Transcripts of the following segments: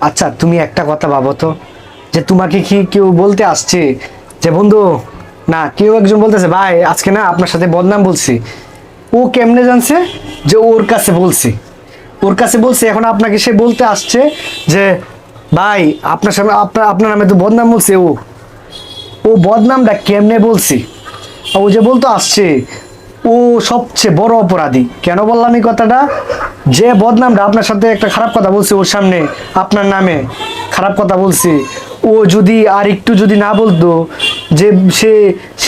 আচ্ছা তুমি একটা কথা ভাবো তো, যে তোমাকে কি কেউ বলতে আসছে? যে বন্ধু, না, কেউ একজন বলতেছে, ভাই, আজকে না আপনার সাথে বদনাম বলছি। ও কেমনে জানছে? যে ওর কাছে বলছি। ওর কাছে বলছে, এখন আপনাকে সে বলতে আসছে যে, ভাই, আপনার সামনে, আপনার আপনার নামে তো বদনাম বলছে ও। ও বদনামটা কেমনে বলছি? ও যে বলতো আসছে, ও সবচেয়ে বড় অপরাধী। কেন বললাম এই কথাটা? যে বদনামটা আপনার সাথে একটা খারাপ কথা বলছি ওর সামনে, আপনার নামে খারাপ কথা বলছি, ও যদি আর একটু যদি না বলতো যে সে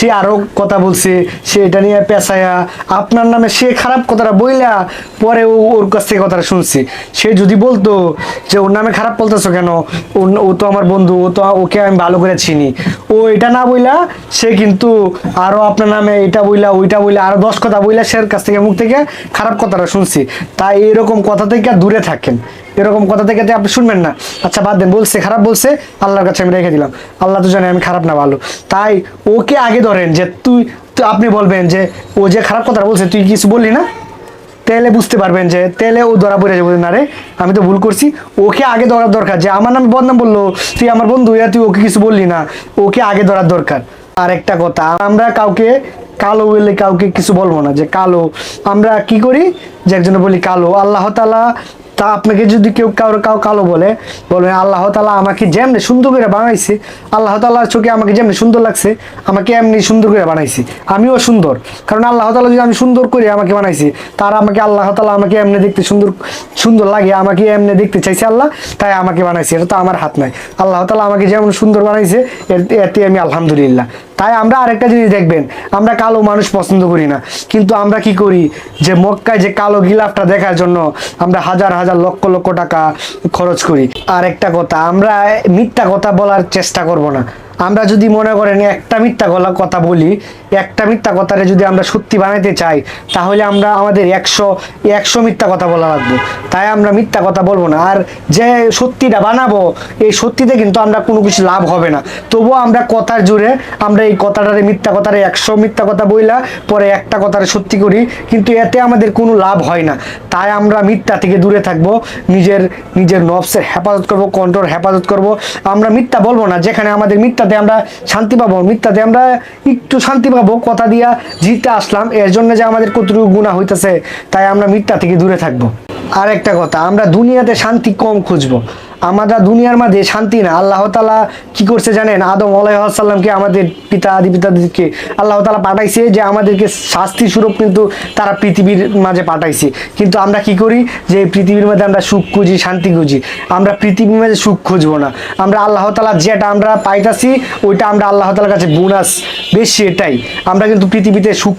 সে আরও কথা বলছে, সে এটা নিয়ে পেশায়া আপনার নামে সে খারাপ কথাটা বইলা পরে ও ওর কাছ থেকে কথাটা শুনছে। সে যদি বলতো যে ওর নামে খারাপ বলতেছো কেন, ও- তো আমার বন্ধু, ও তো ওকে আমি ভালো করে চিনি। ও এটা না বইলা, সে কিন্তু আরও আপনার নামে এটা বইলা, ওইটা বইলা, আরও দশ কথা বইলা সে কাছ থেকে মুখ থেকে খারাপ কথাটা শুনছি। তাই এরকম কথা থেকে দূরে থাকেন। এরকম কথা থেকে আপনি শুনবেন না। আচ্ছা বাদ দেন, বলছে, খারাপ বলছে, আল্লাহর কাছে আমি রেখে দিলাম। আল্লাহ তো জানে আমি খারাপ না ভালো। তাই ওকে আগে ধরেন যে তুই আপনি বলবেন যে, ও যে খারাপ কথা বলছে, তুই কিছু বললি না? তেলে বুঝতে পারবেন যে তেলে ও ধরা পড়ে যাবে না রে, আমি তো ভুল করছি। ওকে আগে ধরার দরকার, যে আমার নাম বদনাম বলল, তুই আমার বন্ধু ইয়া তুই ওকে কিছু বললি না। ওকে আগে ধরার দরকার। আর একটা কথা, আমরা কাউকে কালো বলে কাউকে কিছু বলব না, যে কালো। আমরা কি করি? যে একজনে বলি কালো। আল্লাহ তালা তা আপনাকে যদি কেউ কারও কাউ কালো বলে বলবেন আল্লাহ তালা আমাকে যেমনি সুন্দর করে বানাইছে, আল্লাহ তালার চোখে আমাকে যেমনি সুন্দর লাগছে, আমাকে এমনি সুন্দর করে বানাইছে। আমিও সুন্দর। কারণ আল্লাহ তালা যদি আমি সুন্দর করে আমাকে বানাইছি, তার আমাকে, আল্লাহ তালা আমাকে এমনি দেখতে সুন্দর সুন্দর লাগে, আমাকে এমনি দেখতে চাইছে আল্লাহ, তাই আমাকে বানাইছে। এটা তো আমার হাত নাই। আল্লাহ তালা আমাকে যেমন সুন্দর বানাইছে এতে আমি আলহামদুলিল্লাহ। তাই আমরা আরেকটা জিনিস দেখবেন, আমরা কালো মানুষ পছন্দ করি না। কিন্তু আমরা কি করি যে মক্কায় যে কালো গিলাফটা দেখার জন্য আমরা হাজার হাজার লক্ষ লক্ষ টাকা খরচ করি। আর একটা কথা, আমরা মিথ্যা কথা বলার চেষ্টা করব না। আমরা যদি মনে করেন একটা মিথ্যা গলা কথা বলি, একটা মিথ্যা কথারে যদি আমরা সত্যি বানাইতে চাই, তাহলে আমরা আমাদের একশো একশো মিথ্যা কথা বলা লাগবে। তাই আমরা মিথ্যা কথা বলব না। আর যে সত্যিটা বানাবো, এই সত্যিতে কিন্তু আমরা কোনো কিছু লাভ হবে না। তবুও আমরা কথার জুড়ে আমরা এই কথাটারে মিথ্যা কথারে একশো মিথ্যা কথা বইলা পরে একটা কথারে সত্যি করি, কিন্তু এতে আমাদের কোনো লাভ হয় না। তাই আমরা মিথ্যা থেকে দূরে থাকব, নিজের নিজের নফসের হেফাজত করব, কন্ট্রোল হেফাজত করব। আমরা মিথ্যা বলব না, যেখানে আমাদের মিথ্যাতে আমরা শান্তি পাবো, মিথ্যাতে আমরা একটু শান্তি পাবো, কথা দিয়া জিতে আসলাম এর জন্য যে আমাদের কতটুকু গুণা হইতেছে, তাই আমরা মিথ্যা থেকে দূরে থাকব। আর একটা কথা, আমরা দুনিয়াতে শান্তি কম খুঁজবো। আমরা দুনিয়ার মাঝে শান্তি না আল্লাহ তালা কি করছে জানেন? আদম আলাইসাল্লামকে আমাদের পিতা আদি পিতাদেরকে আল্লাহ তালা পাঠাইছে যে আমাদেরকে শাস্তি স্বরূপ কিন্তু তারা পৃথিবীর মাঝে পাঠাইছে। কিন্তু আমরা কি করি? যে পৃথিবীর মধ্যে আমরা সুখ খুঁজি, শান্তি খুঁজি। আমরা পৃথিবীর মাঝে সুখ খুঁজবো না। আমরা আল্লাহ তালা যেটা আমরা পাইতাছি, ওইটা আমরা আল্লাহ তালার কাছে বোনাস। বেশি এটাই। আমরা কিন্তু পৃথিবীতে সুখ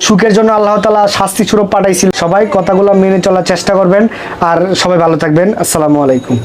সুখের জন্য আল্লাহ তালা শাস্তি স্বরূপ পাঠাইছিল। সবাই কথাগুলো মেনে চলার চেষ্টা করবেন। আর সবাই ভালো থাকবেন। আসসালামু আলাইকুম।